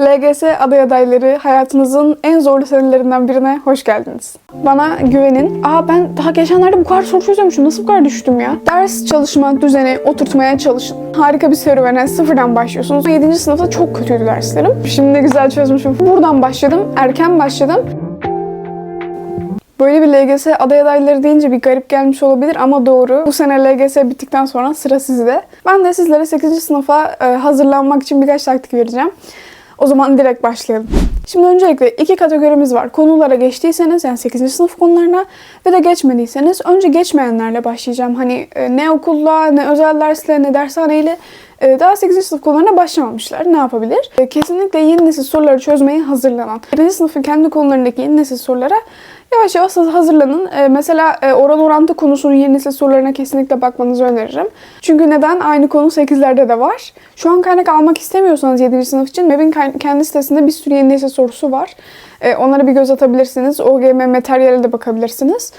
LGS aday adayları hayatınızın en zorlu senelerinden birine hoş geldiniz. Bana güvenin. Aa ben daha geçenlerde bu kadar soru çözüyormuşum. Nasıl bu kadar düştüm ya? Ders çalışma düzeni oturtmaya çalışın. Harika bir serüvene sıfırdan başlıyorsunuz. 7. sınıfta çok kötüydü derslerim. Şimdi de güzel çözmüşüm. Buradan başladım. Erken başladım. Böyle bir LGS aday adayları deyince bir garip gelmiş olabilir ama doğru. Bu sene LGS bittikten sonra sıra sizde. Ben de sizlere 8. sınıfa e, hazırlanmak için birkaç taktik vereceğim. O zaman direkt başlayalım. Şimdi öncelikle iki kategorimiz var. Konulara geçtiyseniz yani 8. sınıf konularına ve de geçmediyseniz önce geçmeyenlerle başlayacağım. Hani e, ne okulla, ne özel dersle, ne dershaneyle e, daha 8. sınıf konularına başlamamışlar. Ne yapabilir? E, Kesinlikle yeni nesil soruları çözmeye hazırlanan. 1. sınıfın kendi konularındaki yeni nesil sorulara Yavaş yavaş hazırlanın. Ee, mesela e, oran orantı konusunun yeni nesil sorularına kesinlikle bakmanızı öneririm. Çünkü neden? Aynı konu 8'lerde de var. Şu an kaynak almak istemiyorsanız 7. sınıf için MEB'in kendi sitesinde bir sürü yeni nesil sorusu var. Ee, onlara bir göz atabilirsiniz. OGM materyale de bakabilirsiniz.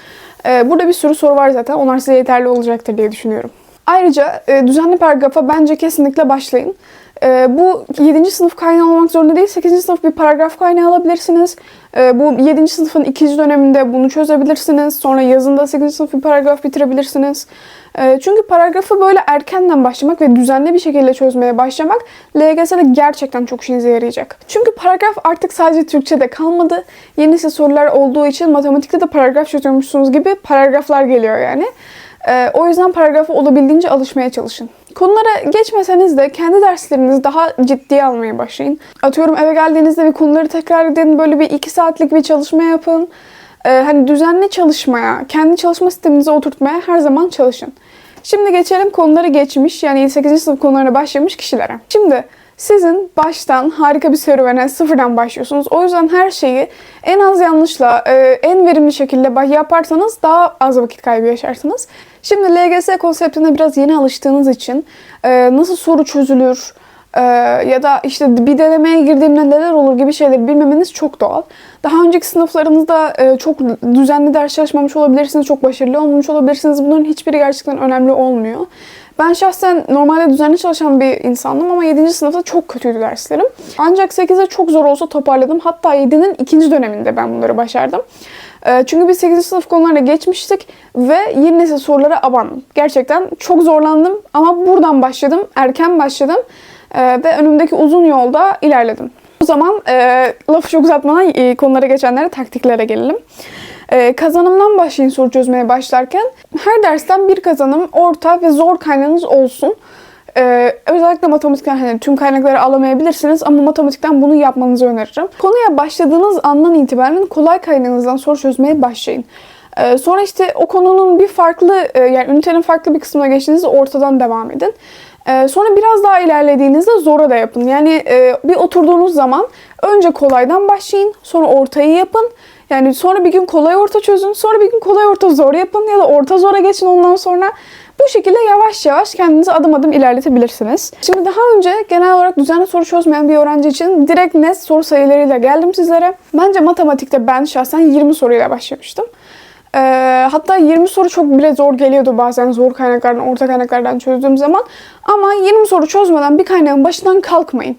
Ee, burada bir sürü soru var zaten. Onlar size yeterli olacaktır diye düşünüyorum. Ayrıca e, düzenli paragrafa bence kesinlikle başlayın. Ee, bu 7. sınıf kaynağı olmak zorunda değil. 8. sınıf bir paragraf kaynağı alabilirsiniz. Ee, bu 7. sınıfın ikinci döneminde bunu çözebilirsiniz. Sonra yazında 8. sınıf bir paragraf bitirebilirsiniz. Ee, çünkü paragrafı böyle erkenden başlamak ve düzenli bir şekilde çözmeye başlamak LGS'de gerçekten çok işinize yarayacak. Çünkü paragraf artık sadece Türkçe'de kalmadı. Yeni nesil sorular olduğu için matematikte de paragraf çözüyormuşsunuz gibi paragraflar geliyor yani. Ee, o yüzden paragrafa olabildiğince alışmaya çalışın. Konulara geçmeseniz de kendi derslerinizi daha ciddiye almaya başlayın. Atıyorum eve geldiğinizde bir konuları tekrar edin. Böyle bir iki saatlik bir çalışma yapın. Ee, hani düzenli çalışmaya, kendi çalışma sisteminize oturtmaya her zaman çalışın. Şimdi geçelim konuları geçmiş yani 8. sınıf konularına başlamış kişilere. Şimdi sizin baştan harika bir serüvene sıfırdan başlıyorsunuz. O yüzden her şeyi en az yanlışla, e, en verimli şekilde yaparsanız daha az vakit kaybı yaşarsınız. Şimdi LGS konseptine biraz yeni alıştığınız için e, nasıl soru çözülür, ee, ya da işte bir denemeye girdiğimde neler olur gibi şeyleri bilmemeniz çok doğal. Daha önceki sınıflarınızda e, çok düzenli ders çalışmamış olabilirsiniz, çok başarılı olmamış olabilirsiniz. Bunların hiçbiri gerçekten önemli olmuyor. Ben şahsen normalde düzenli çalışan bir insandım ama 7. sınıfta çok kötüydü derslerim. Ancak 8'e çok zor olsa toparladım. Hatta 7'nin ikinci döneminde ben bunları başardım. Ee, Çünkü biz 8. sınıf konularına geçmiştik ve yeni nesil sorulara abandım. Gerçekten çok zorlandım ama buradan başladım, erken başladım ee, ve önümdeki uzun yolda ilerledim. O zaman e, lafı çok uzatmadan e, konulara geçenlere, taktiklere gelelim. E, kazanımdan başlayın soru çözmeye başlarken. Her dersten bir kazanım, orta ve zor kaynağınız olsun. Ee, özellikle matematikten hani tüm kaynakları alamayabilirsiniz ama matematikten bunu yapmanızı öneririm. Konuya başladığınız andan itibaren kolay kaynağınızdan soru çözmeye başlayın. Ee, sonra işte o konunun bir farklı e, yani ünitenin farklı bir kısmına geçtiğinizde ortadan devam edin. Ee, sonra biraz daha ilerlediğinizde zora da yapın. Yani e, bir oturduğunuz zaman önce kolaydan başlayın, sonra ortayı yapın. Yani sonra bir gün kolay orta çözün, sonra bir gün kolay orta zor yapın ya da orta zora geçin ondan sonra. Bu şekilde yavaş yavaş kendinizi adım adım ilerletebilirsiniz. Şimdi daha önce genel olarak düzenli soru çözmeyen bir öğrenci için direkt net soru sayılarıyla geldim sizlere. Bence matematikte ben şahsen 20 soruyla başlamıştım. Ee, hatta 20 soru çok bile zor geliyordu bazen zor kaynaklardan, orta kaynaklardan çözdüğüm zaman. Ama 20 soru çözmeden bir kaynağın başından kalkmayın.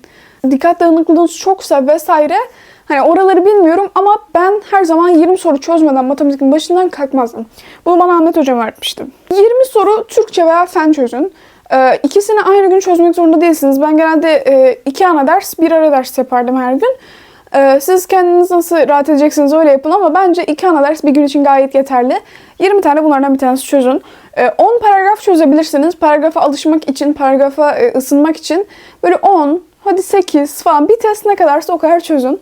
Dikkat dağınıklığınız çoksa vesaire Hani oraları bilmiyorum ama ben her zaman 20 soru çözmeden matematikin başından kalkmazdım. Bunu bana Ahmet Hocam öğretmişti. 20 soru Türkçe veya fen çözün. Ee, ikisini aynı gün çözmek zorunda değilsiniz. Ben genelde e, iki ana ders, bir ara ders yapardım her gün. Ee, siz kendiniz nasıl rahat edeceksiniz öyle yapın ama bence iki ana ders bir gün için gayet yeterli. 20 tane bunlardan bir tanesi çözün. Ee, 10 paragraf çözebilirsiniz. Paragrafa alışmak için, paragrafa e, ısınmak için böyle 10, hadi 8 falan bir test ne kadarsa o kadar çözün.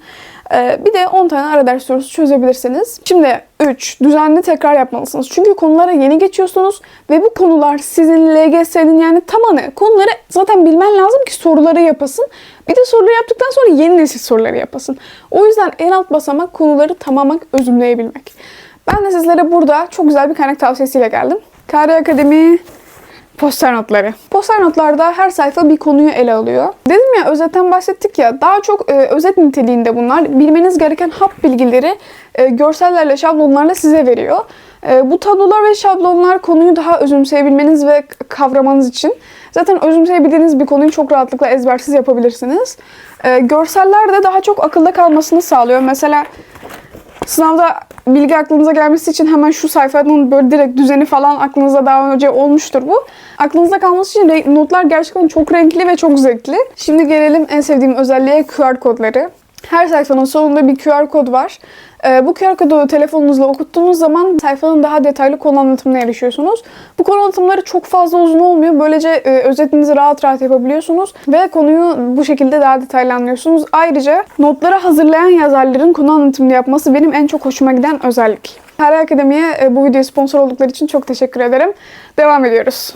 Ee, bir de 10 tane ara ders sorusu çözebilirsiniz. Şimdi 3. Düzenli tekrar yapmalısınız. Çünkü konulara yeni geçiyorsunuz ve bu konular sizin LGS'nin yani tamamı. Konuları zaten bilmen lazım ki soruları yapasın. Bir de soruları yaptıktan sonra yeni nesil soruları yapasın. O yüzden en alt basamak konuları tamamen özümleyebilmek. Ben de sizlere burada çok güzel bir kaynak tavsiyesiyle geldim. Kare Akademi Poster notları. Poster notlarda her sayfa bir konuyu ele alıyor. Dedim ya özetten bahsettik ya daha çok e, özet niteliğinde bunlar. Bilmeniz gereken hap bilgileri e, görsellerle, şablonlarla size veriyor. E, bu tablolar ve şablonlar konuyu daha özümseyebilmeniz ve kavramanız için. Zaten özümseyebildiğiniz bir konuyu çok rahatlıkla ezbersiz yapabilirsiniz. E, görseller de daha çok akılda kalmasını sağlıyor. Mesela sınavda bilgi aklınıza gelmesi için hemen şu sayfanın böyle direkt düzeni falan aklınızda daha önce olmuştur bu. Aklınızda kalması için notlar gerçekten çok renkli ve çok zevkli. Şimdi gelelim en sevdiğim özelliğe QR kodları. Her sayfanın sonunda bir QR kod var. Ee, bu QR kodu telefonunuzla okuttuğunuz zaman sayfanın daha detaylı konu anlatımına erişiyorsunuz. Bu konu anlatımları çok fazla uzun olmuyor. Böylece e, özetinizi rahat rahat yapabiliyorsunuz ve konuyu bu şekilde daha detaylı anlıyorsunuz. Ayrıca notları hazırlayan yazarların konu anlatımını yapması benim en çok hoşuma giden özellik. Her Akademi'ye e, bu videoya sponsor oldukları için çok teşekkür ederim. Devam ediyoruz.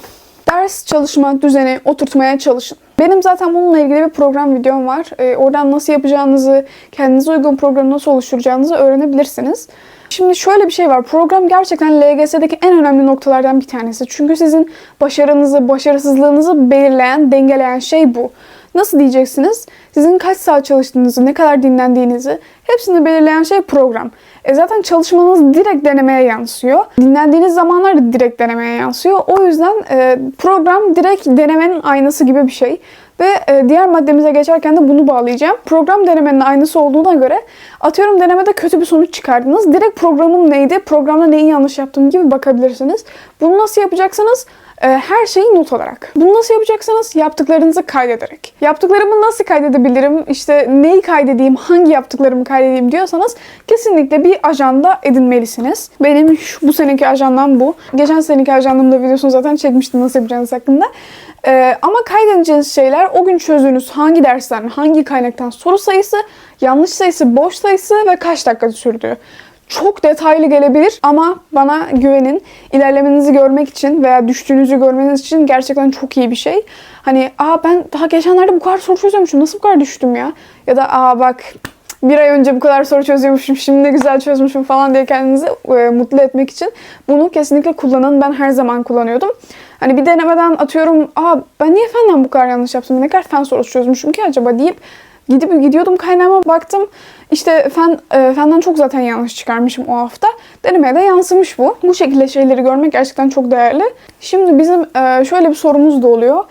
Ders çalışma düzeni oturtmaya çalışın. Benim zaten bununla ilgili bir program videom var. Ee, oradan nasıl yapacağınızı, kendinize uygun programı nasıl oluşturacağınızı öğrenebilirsiniz. Şimdi şöyle bir şey var. Program gerçekten LGS'deki en önemli noktalardan bir tanesi. Çünkü sizin başarınızı, başarısızlığınızı belirleyen, dengeleyen şey bu. Nasıl diyeceksiniz? Sizin kaç saat çalıştığınızı, ne kadar dinlendiğinizi hepsini belirleyen şey program. E zaten çalışmanız direkt denemeye yansıyor. Dinlendiğiniz zamanlar da direkt denemeye yansıyor. O yüzden e, program direkt denemenin aynası gibi bir şey. Ve e, diğer maddemize geçerken de bunu bağlayacağım. Program denemenin aynısı olduğuna göre atıyorum denemede kötü bir sonuç çıkardınız. Direkt programım neydi, programda neyi yanlış yaptım gibi bakabilirsiniz. Bunu nasıl yapacaksınız? E, her şeyi not alarak. Bunu nasıl yapacaksınız? Yaptıklarınızı kaydederek. Yaptıklarımı nasıl kaydedebilirim? İşte neyi kaydedeyim, hangi yaptıklarımı kaydedeyim diyorsanız kesinlikle bir ajanda edinmelisiniz. Benim şu, bu seneki ajandam bu. Geçen seneki ajandamda videosunu zaten çekmiştim nasıl yapacağınız hakkında. Ee, ama kaydedeceğiniz şeyler o gün çözdüğünüz hangi dersten, hangi kaynaktan soru sayısı, yanlış sayısı, boş sayısı ve kaç dakika sürdüğü çok detaylı gelebilir ama bana güvenin. İlerlemenizi görmek için veya düştüğünüzü görmeniz için gerçekten çok iyi bir şey. Hani aa ben daha geçenlerde bu kadar soru çözüyormuşum. Nasıl bu kadar düştüm ya? Ya da aa bak bir ay önce bu kadar soru çözüyormuşum, şimdi ne güzel çözmüşüm falan diye kendinizi e, mutlu etmek için bunu kesinlikle kullanın. Ben her zaman kullanıyordum. Hani bir denemeden atıyorum, aa ben niye fenden bu kadar yanlış yaptım, ne kadar fen sorusu çözmüşüm ki acaba deyip gidip gidiyordum kaynağıma baktım. İşte fen, e, fenden çok zaten yanlış çıkarmışım o hafta. Denemeye de yansımış bu. Bu şekilde şeyleri görmek gerçekten çok değerli. Şimdi bizim e, şöyle bir sorumuz da oluyor.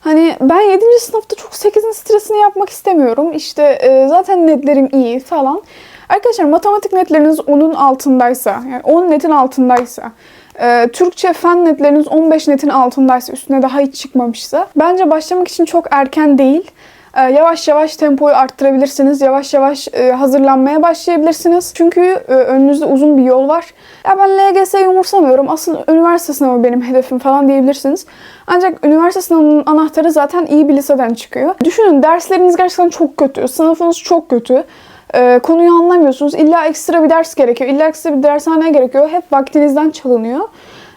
Hani ben 7. sınıfta çok 8'in stresini yapmak istemiyorum. İşte e, zaten netlerim iyi falan. Arkadaşlar matematik netleriniz 10'un altındaysa, yani 10 netin altındaysa, e, Türkçe fen netleriniz 15 netin altındaysa, üstüne daha hiç çıkmamışsa, bence başlamak için çok erken değil. E, Yavaş yavaş tempoyu arttırabilirsiniz. Yavaş yavaş e, hazırlanmaya başlayabilirsiniz. Çünkü e, önünüzde uzun bir yol var. Ya ben LGS'yi umursamıyorum. Asıl üniversite sınavı benim hedefim falan diyebilirsiniz. Ancak üniversite sınavının anahtarı zaten iyi bir liseden çıkıyor. Düşünün dersleriniz gerçekten çok kötü. Sınıfınız çok kötü. E, konuyu anlamıyorsunuz. İlla ekstra bir ders gerekiyor. İlla ekstra bir dershaneye gerekiyor. Hep vaktinizden çalınıyor.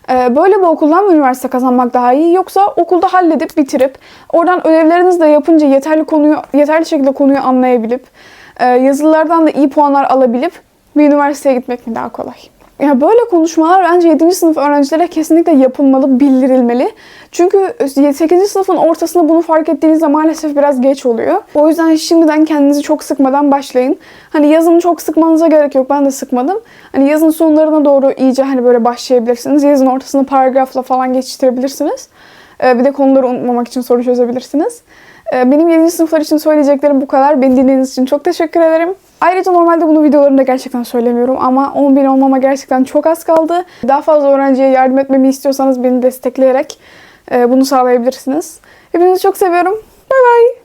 Ee, Böyle bir okuldan mı üniversite kazanmak daha iyi yoksa okulda halledip bitirip oradan ödevlerinizi de yapınca yeterli konuyu yeterli şekilde konuyu anlayabilip e, yazılılardan da iyi puanlar alabilip bir üniversiteye gitmek mi daha kolay? Ya böyle konuşmalar bence 7. sınıf öğrencilere kesinlikle yapılmalı, bildirilmeli. Çünkü 8. sınıfın ortasında bunu fark ettiğinizde maalesef biraz geç oluyor. O yüzden şimdiden kendinizi çok sıkmadan başlayın. Hani yazın çok sıkmanıza gerek yok. Ben de sıkmadım. Hani yazın sonlarına doğru iyice hani böyle başlayabilirsiniz. Yazın ortasını paragrafla falan geçiştirebilirsiniz. Ee, bir de konuları unutmamak için soru çözebilirsiniz. Ee, Benim 7. sınıflar için söyleyeceklerim bu kadar. Beni dinlediğiniz için çok teşekkür ederim. Ayrıca normalde bunu videolarımda gerçekten söylemiyorum ama 10 bin olmama gerçekten çok az kaldı. Daha fazla öğrenciye yardım etmemi istiyorsanız beni destekleyerek e, bunu sağlayabilirsiniz. Hepinizi çok seviyorum. Bay bay.